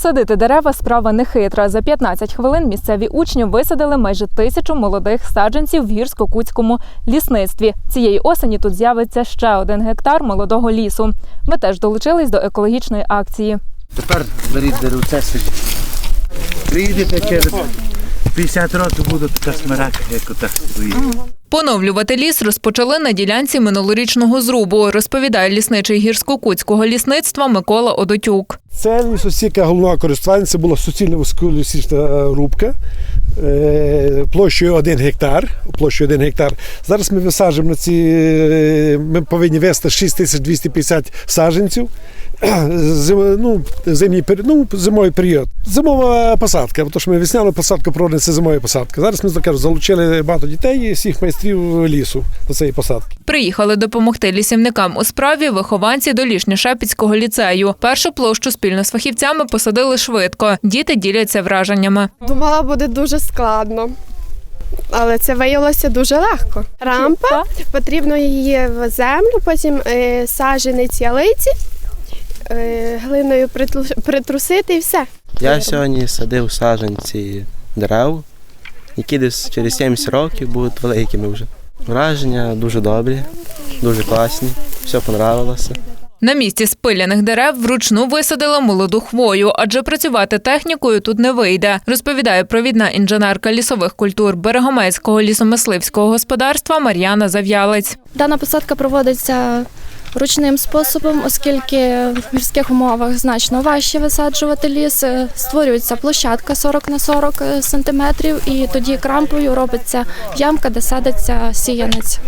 Садити дерева справа нехитра. За 15 хвилин місцеві учні висадили майже тисячу молодих саджанців в гірсько-кутському лісництві. Цієї осені тут з'явиться ще один гектар молодого лісу. Ми теж долучились до екологічної акції. Тепер беріть деревце собі. Приїдете через 50 років буде така смирака, як ота стоїть. Поновлювати ліс розпочали на ділянці минулорічного зрубу, розповідає лісничий гірсько-кутського лісництва Микола Одотюк. Це лісосіка головного користування, це була суцільна вузьколісічна рубка е, площею 1 гектар. Площею 1 гектар. Зараз ми висаджуємо на ці, е, ми повинні вести 6250 саджанців. Зим, ну, зимній, ну, зимовий період. Зимова посадка, тому що ми весняну посадку проводимо, це зимова посадка. Зараз ми так кажу, залучили багато дітей і всіх майстрів лісу до цієї посадки. Приїхали допомогти лісівникам у справі вихованці Долішньо-Шепіцького ліцею. Першу площу спільно з фахівцями посадили швидко. Діти діляться враженнями. Думала, буде дуже складно. Але це виявилося дуже легко. Рампа, потрібно її в землю, потім е, саджанець ялиці, глиною притлу- притрусити і все. Я сьогодні садив саджанці дерев, які десь через 70 років будуть великими вже. Враження дуже добрі, дуже класні, все понравилося. На місці спиляних дерев вручну висадили молоду хвою, адже працювати технікою тут не вийде, розповідає провідна інженерка лісових культур Берегомецького лісомисливського господарства Мар'яна Зав'ялець. Дана посадка проводиться ручним способом, оскільки в гірських умовах значно важче висаджувати ліс. Е, Створюється площадка 40 на 40 сантиметрів, і тоді крампою робиться ямка, де садиться сіянець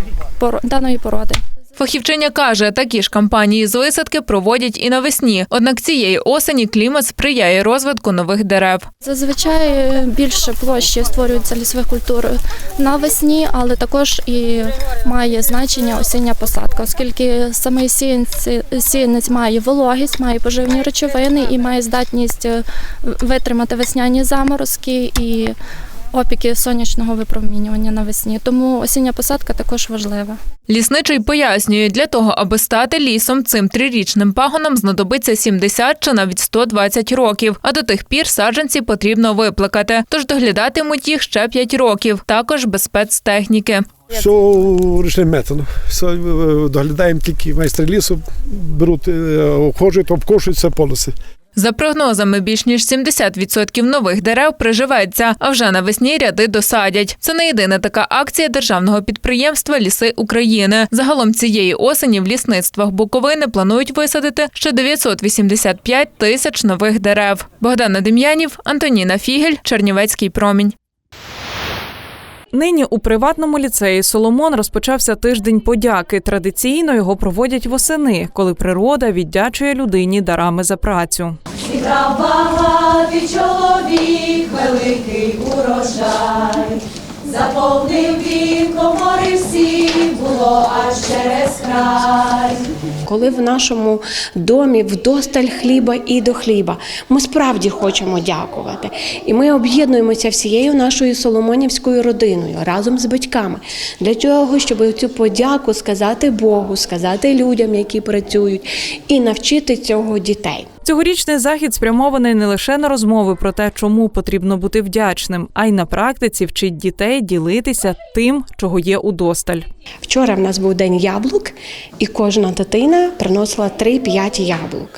даної породи. Фахівчиня каже, такі ж кампанії з висадки проводять і навесні. Однак цієї осені клімат сприяє розвитку нових дерев. Зазвичай е, більше площі створюється лісових культур навесні, але також і має значення осіння посадка, оскільки саме сіянець, має вологість, має поживні речовини і має здатність е, витримати весняні заморозки і опіки сонячного випромінювання навесні. Тому осіння посадка також важлива. Лісничий пояснює, для того, аби стати лісом, цим трирічним пагонам знадобиться 70 чи навіть 120 років. А до тих пір саджанці потрібно виплакати. Тож доглядатимуть їх ще 5 років, також без спецтехніки. Все ручним методом. Все е, доглядаємо тільки майстри лісу, беруть, е, обходжують, обкошуються полоси. За прогнозами, більш ніж 70% нових дерев приживеться, а вже навесні ряди досадять. Це не єдина така акція державного підприємства Ліси України. Загалом цієї осені в лісництвах Буковини планують висадити ще 985 тисяч нових дерев. Богдана Дем'янів, Антоніна Фігель, Чернівецький промінь. Нині у приватному ліцеї Соломон розпочався тиждень подяки. Традиційно його проводять восени, коли природа віддячує людині дарами за працю. Зібрав багатий чоловік, великий урожай, заповнив він комори всі, було аж через край. Коли в нашому домі вдосталь хліба і до хліба, ми справді хочемо дякувати. І ми об'єднуємося всією нашою соломонівською родиною разом з батьками для того, щоб цю подяку сказати Богу, сказати людям, які працюють, і навчити цього дітей. Цьогорічний захід спрямований не лише на розмови про те, чому потрібно бути вдячним, а й на практиці вчить дітей ділитися тим, чого є удосталь. Вчора в нас був день яблук, і кожна дитина приносила 3-5 яблук.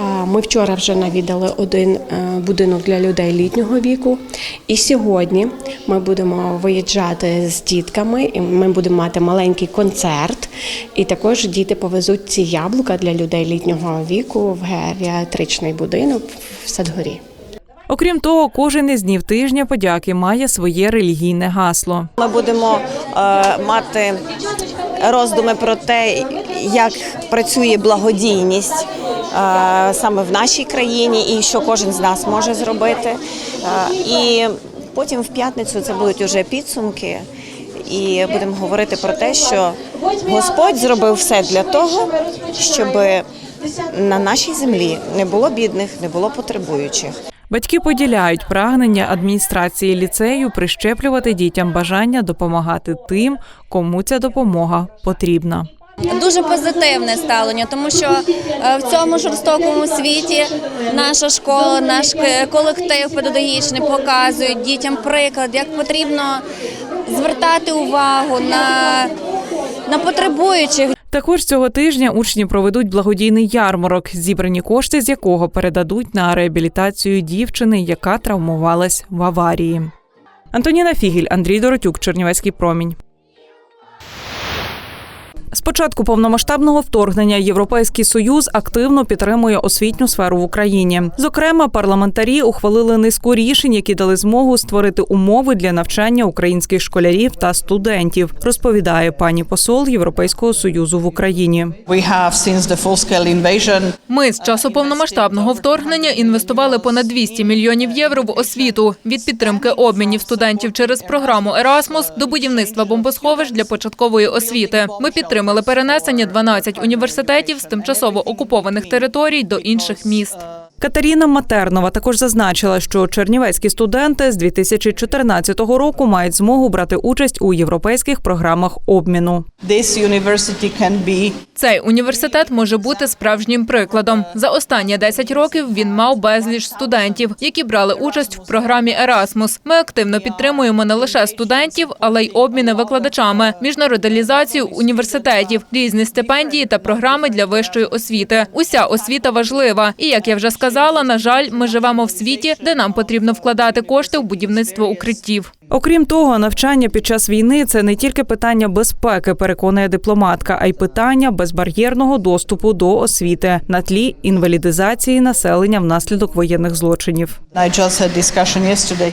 А Ми вчора вже навідали один е, будинок для людей літнього віку. І сьогодні ми будемо виїжджати з дітками, і ми будемо мати маленький концерт. І також діти повезуть ці яблука для людей літнього віку в геріатричний будинок в Садгорі. Окрім того, кожен із днів тижня подяки має своє релігійне гасло. Ми будемо е, мати роздуми про те, як працює благодійність саме в нашій країні, і що кожен з нас може зробити. І потім в п'ятницю це будуть уже підсумки. І будемо говорити про те, що Господь зробив все для того, щоб на нашій землі не було бідних, не було потребуючих. Батьки поділяють прагнення адміністрації ліцею прищеплювати дітям бажання допомагати тим, кому ця допомога потрібна. Дуже позитивне ставлення, тому що е, в цьому жорстокому світі наша школа, наш колектив педагогічний показують дітям приклад, як потрібно звертати увагу на, на потребуючих. Також цього тижня учні проведуть благодійний ярмарок, зібрані кошти з якого передадуть на реабілітацію дівчини, яка травмувалась в аварії. Антоніна Фігіль, Андрій Доротюк, Чернівецький промінь. З початку повномасштабного вторгнення Європейський союз активно підтримує освітню сферу в Україні. Зокрема, парламентарі ухвалили низку рішень, які дали змогу створити умови для навчання українських школярів та студентів. Розповідає пані посол Європейського союзу в Україні. Ми з часу повномасштабного вторгнення інвестували понад 200 мільйонів євро в освіту від підтримки обмінів студентів через програму Erasmus до будівництва бомбосховищ для початкової освіти. Ми підтримали перенесення 12 університетів з тимчасово окупованих територій до інших міст. Катерина Матернова також зазначила, що чернівецькі студенти з 2014 року мають змогу брати участь у європейських програмах обміну. Цей університет може бути справжнім прикладом. За останні 10 років він мав безліч студентів, які брали участь в програмі Erasmus. Ми активно підтримуємо не лише студентів, але й обміни викладачами, міжнародалізацію університетів, різні стипендії та програми для вищої освіти. Уся освіта важлива. І як я вже сказала, на жаль, ми живемо в світі, де нам потрібно вкладати кошти в будівництво укриттів. Окрім того, навчання під час війни це не тільки питання безпеки, переконує дипломатка, а й питання безбар'єрного доступу до освіти на тлі інвалідизації населення внаслідок воєнних злочинів.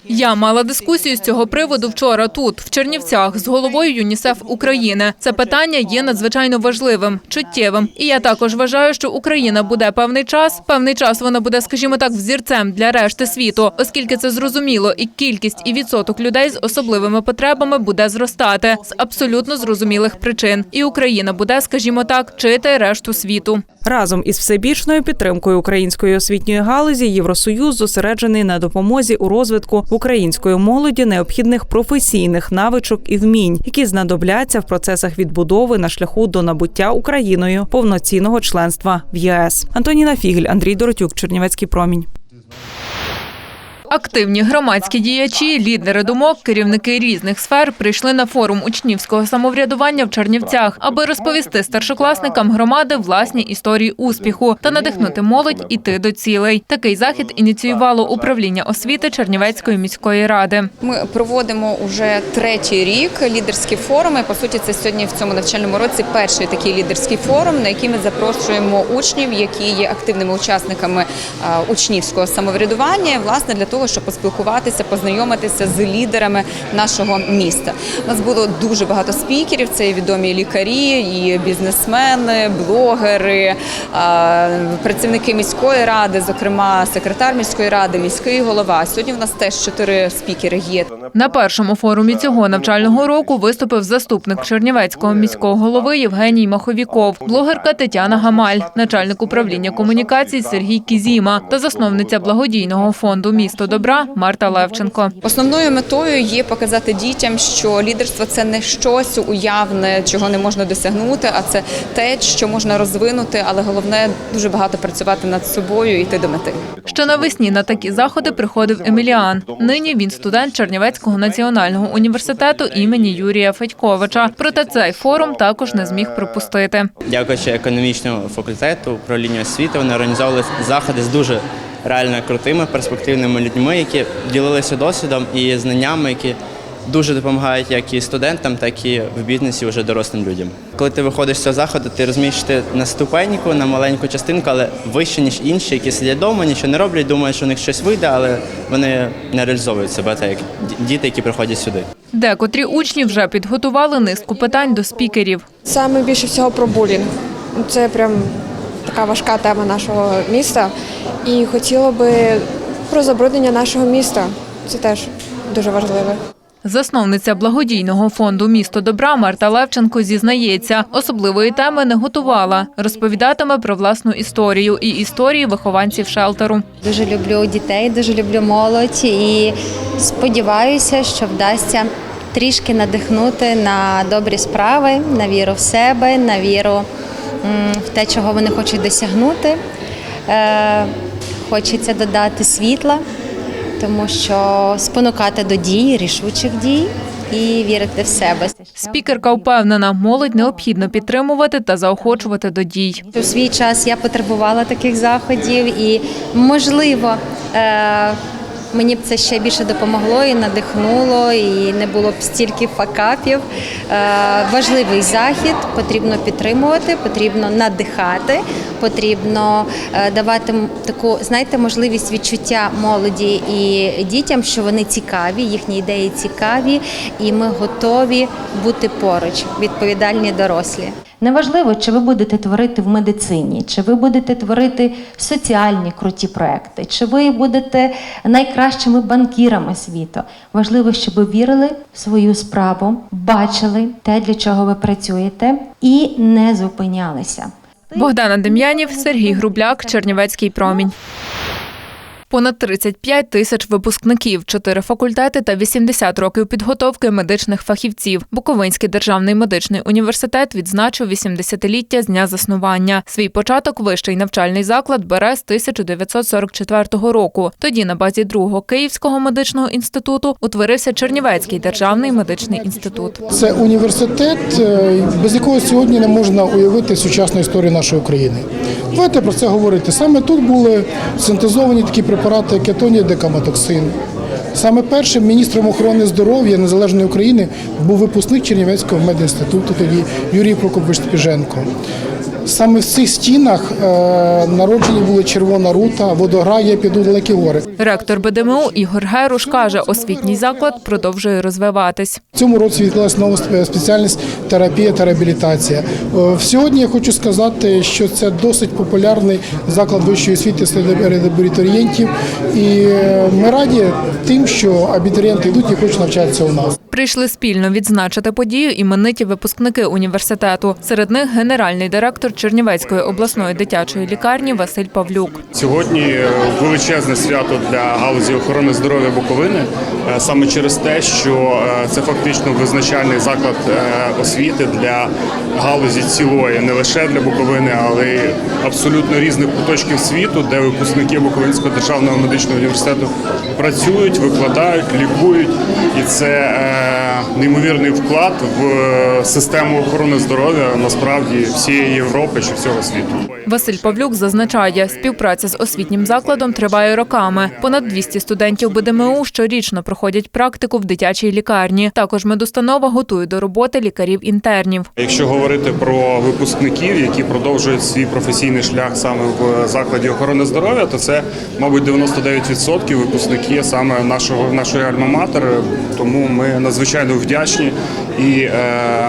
Я мала дискусію з цього приводу вчора тут, в Чернівцях, з головою ЮНІСЕФ України. Це питання є надзвичайно важливим, чуттєвим. І я також вважаю, що Україна буде певний час. Певний час вона буде, скажімо так, взірцем для решти світу, оскільки це зрозуміло, і кількість і відсоток людей з особливими потребами буде зростати з абсолютно зрозумілих причин. І Україна буде, скажімо так, чити решту світу. Разом із всебічною підтримкою української освітньої галузі Євросоюз зосереджений на допомозі у розвитку української молоді необхідних професійних навичок і вмінь, які знадобляться в процесах відбудови на шляху до набуття Україною повноцінного членства в ЄС. Антоніна Фігель, Андрій Доротюк, Чернівецький промінь. Активні громадські діячі, лідери думок, керівники різних сфер прийшли на форум учнівського самоврядування в Чернівцях, аби розповісти старшокласникам громади власні історії успіху та надихнути молодь іти до цілей. Такий захід ініціювало управління освіти Чернівецької міської ради. Ми проводимо уже третій рік лідерські форуми. По суті, це сьогодні в цьому навчальному році перший такий лідерський форум, на який ми запрошуємо учнів, які є активними учасниками учнівського самоврядування, власне для того, щоб поспілкуватися, познайомитися з лідерами нашого міста. У нас було дуже багато спікерів. Це і відомі лікарі, і бізнесмени, блогери, працівники міської ради, зокрема секретар міської ради, міський голова. Сьогодні в нас теж чотири спікери є. На першому форумі цього навчального року виступив заступник Чернівецького міського голови Євгеній Маховіков, блогерка Тетяна Гамаль, начальник управління комунікацій Сергій Кізіма та засновниця благодійного фонду Місто добра Марта Левченко. Основною метою є показати дітям, що лідерство це не щось уявне, чого не можна досягнути, а це те, що можна розвинути, але головне дуже багато працювати над собою і йти до мети. Ще навесні на такі заходи приходив Еміліан. Нині він студент Чернівецького національного університету імені Юрія Федьковича. Проте цей форум також не зміг пропустити. Дякуючи економічному факультету, управлінню освіти, вони організовували заходи з дуже реально крутими, перспективними людьми, які ділилися досвідом і знаннями, які дуже допомагають як і студентам, так і в бізнесі вже дорослим людям. Коли ти виходиш з цього заходу, ти розумієш, що ти на ступеньку, на маленьку частинку, але вище, ніж інші, які сидять вдома, нічого не роблять, думають, що у них щось вийде, але вони не реалізовують себе так, як діти, які приходять сюди. Декотрі учні вже підготували низку питань до спікерів. Саме більше всього про булінг. Це прям така важка тема нашого міста. І хотіла би про забруднення нашого міста. Це теж дуже важливе. Засновниця благодійного фонду Місто добра Марта Левченко зізнається, особливої теми не готувала. Розповідатиме про власну історію і історії вихованців шелтеру. Дуже люблю дітей, дуже люблю молодь і сподіваюся, що вдасться трішки надихнути на добрі справи, на віру в себе, на віру в те, чого вони хочуть досягнути. Е, Хочеться додати світла, тому що спонукати до дій, рішучих дій і вірити в себе. Спікерка впевнена, молодь необхідно підтримувати та заохочувати до дій. У свій час я потребувала таких заходів, і можливо. Мені б це ще більше допомогло і надихнуло, і не було б стільки факапів. Е, важливий захід, потрібно підтримувати, потрібно надихати, потрібно е, давати таку, знаєте, можливість відчуття молоді і дітям, що вони цікаві, їхні ідеї цікаві, і ми готові бути поруч, відповідальні дорослі. Неважливо, чи ви будете творити в медицині, чи ви будете творити соціальні круті проекти, чи ви будете найкращими банкірами світу. Важливо, щоб ви вірили в свою справу, бачили те, для чого ви працюєте, і не зупинялися. Богдана Дем'янів, Сергій Грубляк, Чернівецький промінь. Понад 35 тисяч випускників, 4 факультети та 80 років підготовки медичних фахівців. Буковинський державний медичний університет відзначив 80-ліття з дня заснування. Свій початок вищий навчальний заклад бере з 1944 року. Тоді на базі другого Київського медичного інституту утворився Чернівецький державний медичний інститут. Це університет, е, без якого сьогодні не можна уявити сучасну історію нашої України. Давайте про це говорити. Саме тут були синтезовані такі препарати, кетонія декаматоксин. Саме першим міністром охорони здоров'я Незалежної України був випускник Чернівецького медінституту, тоді Юрій Прокопович Спіженко. Саме в цих стінах е, народжені були Червона рута, водограє, піду далекі гори. Ректор БДМУ Ігор Геруш каже, освітній заклад продовжує розвиватись. В цьому році відкрилась нова спеціальність терапія та реабілітація. Е, Сьогодні я хочу сказати, що це досить популярний заклад вищої освіти серед реабілітарієнтів. І е, ми раді тим, що абітурієнти йдуть і хочуть навчатися у нас. Прийшли спільно відзначити подію імениті випускники університету. Серед них генеральний директор Чернівецької обласної дитячої лікарні Василь Павлюк. Сьогодні е, величезне свято для галузі охорони здоров'я Буковини е, саме через те, що е, це фактично визначальний заклад освіти для галузі цілої, не лише для Буковини, але й абсолютно різних куточків світу, де випускники Буковинського державного медичного університету працюють, викладають, лікують, і це неймовірний вклад в е, систему охорони здоров'я насправді всієї Європи чи всього світу. Василь Павлюк зазначає, співпраця з освітнім закладом триває роками. Понад 200 студентів БДМУ щорічно проходять практику в дитячій лікарні. Також медустанова готує до роботи лікарів-інтернів. Якщо говорити про випускників, які продовжують свій професійний шлях саме в закладі охорони здоров'я, то це, мабуть, 99% випускники саме нашого нашої альма-матер. Тому ми надзвичайно вдячні і е,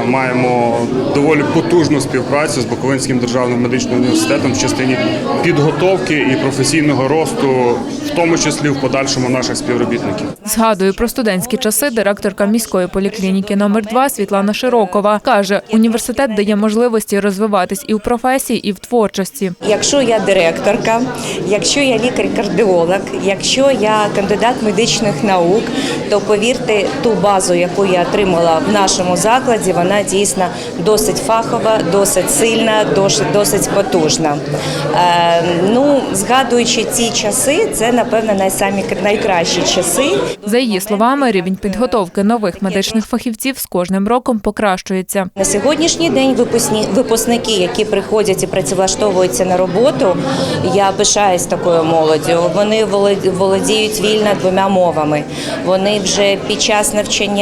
маємо доволі потужну співпрацю з Буковинським державним медичним університетом в частині підготовки і професійного росту, в тому числі в подальшому наших співробітників. Згадує про студентські часи директорка міської поліклініки номер 2 Світлана Широкова. Каже, університет дає можливості розвиватись і в професії, і в творчості. Якщо я директорка, якщо я лікар-кардіолог, якщо я кандидат медичних наук, то повірте, ту базу, яку я отримала в нашому закладі, вона дійсно досить фахова, досить сильна, досить, досить потужна. Е, ну, згадуючи ці часи, це напевно найсамі найкращі часи. За її словами, рівень підготовки нових медичних фахівців з кожним роком покращується. На сьогоднішній день випускні випускники, які приходять і працевлаштовуються на роботу, я пишаюсь такою молоддю. Вони волод- володіють вільно двома мовами. Вони вже під час навчання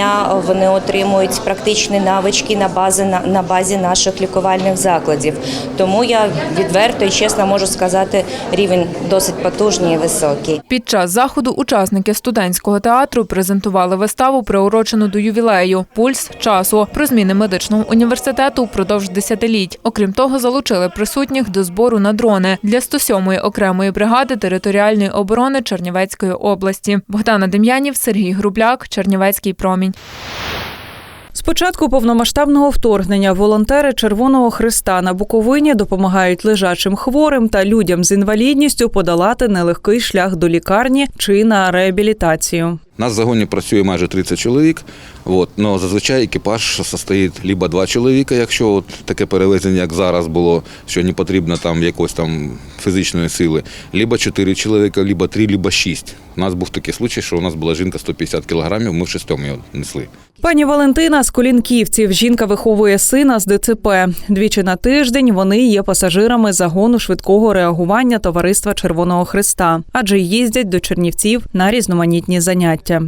вони отримують практичні навички на базі на базі наших лікувальних закладів. Тому я відверто і чесно можу сказати, рівень досить потужний і високий. Під час заходу учасники студентського театру презентували виставу, приурочену до ювілею Пульс часу про зміни медичного університету впродовж десятиліть. Окрім того, залучили присутніх до збору на дрони для 107-ї окремої бригади територіальної оборони Чернівецької області. Богдана Дем'янів, Сергій Грубляк, Чернівецький промінь камінь. З початку повномасштабного вторгнення волонтери Червоного Христа на Буковині допомагають лежачим хворим та людям з інвалідністю подолати нелегкий шлях до лікарні чи на реабілітацію. Нас в загоні працює майже 30 чоловік. От, но зазвичай екіпаж состоїть либо два чоловіка, якщо от таке перевезення, як зараз було, що не потрібно там якоїсь там фізичної сили, либо чотири чоловіка, либо три, либо шість. У нас був такий случай, що у нас була жінка 150 кілограмів, ми в шестьом його несли. Пані Валентина з Колінківців. Жінка виховує сина з ДЦП. Двічі на тиждень вони є пасажирами загону швидкого реагування Товариства Червоного Христа, адже їздять до Чернівців на різноманітні заняття.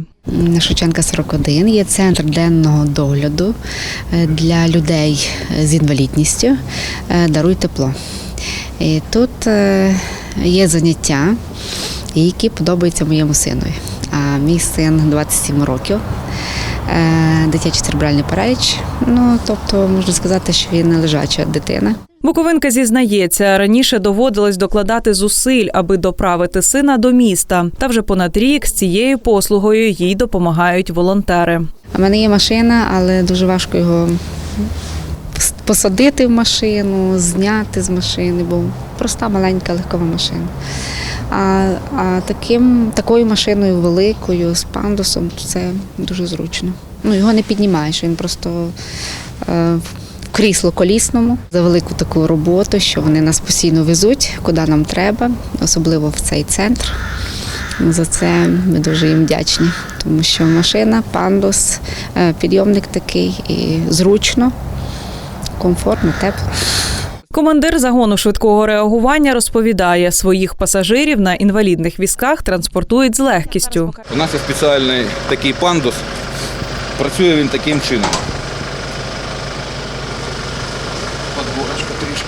Шевченка 41 є центр денного догляду е, для людей з інвалідністю. е, Даруй тепло. І тут е, є заняття, які подобаються моєму синові. А мій син 27 років, е, дитячий церебральний параліч. Ну тобто можна сказати, що він не лежача дитина. Буковинка зізнається, раніше доводилось докладати зусиль, аби доправити сина до міста. Та вже понад рік з цією послугою їй допомагають волонтери. У мене є машина, але дуже важко його посадити в машину, зняти з машини, бо проста маленька легкова машина. А, а таким, такою машиною великою, з пандусом, це дуже зручно. Ну, його не піднімаєш, він просто е, в крісло колісному за велику таку роботу, що вони нас постійно везуть, куди нам треба, особливо в цей центр. За це ми дуже їм вдячні, тому що машина, пандус, е, підйомник такий і зручно, комфортно, тепло. Командир загону швидкого реагування розповідає, своїх пасажирів на інвалідних візках транспортують з легкістю. У нас є спеціальний такий пандус. Працює він таким чином. Подборочка трішки.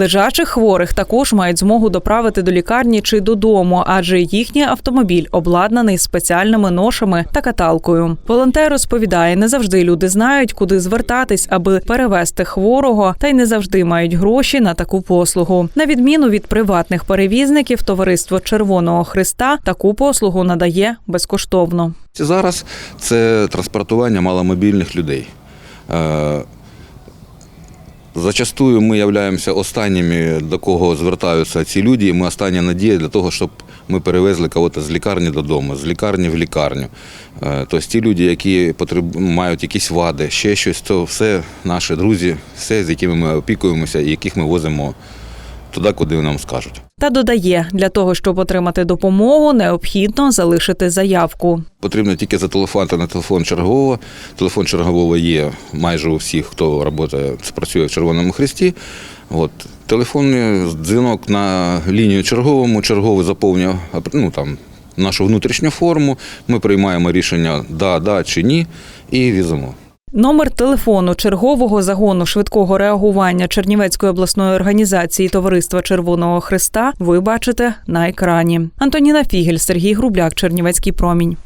Лежачих хворих також мають змогу доправити до лікарні чи додому, адже їхній автомобіль обладнаний спеціальними ношами та каталкою. Волонтер розповідає, не завжди люди знають, куди звертатись, аби перевезти хворого, та й не завжди мають гроші на таку послугу. На відміну від приватних перевізників, товариство Червоного Христа таку послугу надає безкоштовно. Зараз це транспортування маломобільних людей. Зачастую ми являємося останніми, до кого звертаються ці люди, і ми остання надія для того, щоб ми перевезли кого-то з лікарні додому, з лікарні в лікарню. Е, Тобто ті люди, які потреб... мають якісь вади, ще щось, то все наші друзі, все, з якими ми опікуємося і яких ми возимо туди, куди нам скажуть. Та додає, для того, щоб отримати допомогу, необхідно залишити заявку. Потрібно тільки зателефонувати на телефон чергового. Телефон чергового є майже у всіх, хто працює, працює в Червоному Хресті. От. Телефонний дзвінок на лінію черговому, черговий заповнює ну, там, нашу внутрішню форму. Ми приймаємо рішення да, да чи ні і візимо. Номер телефону чергового загону швидкого реагування Чернівецької обласної організації Товариства Червоного Христа ви бачите на екрані. Антоніна Фігель, Сергій Грубляк, Чернівецький промінь.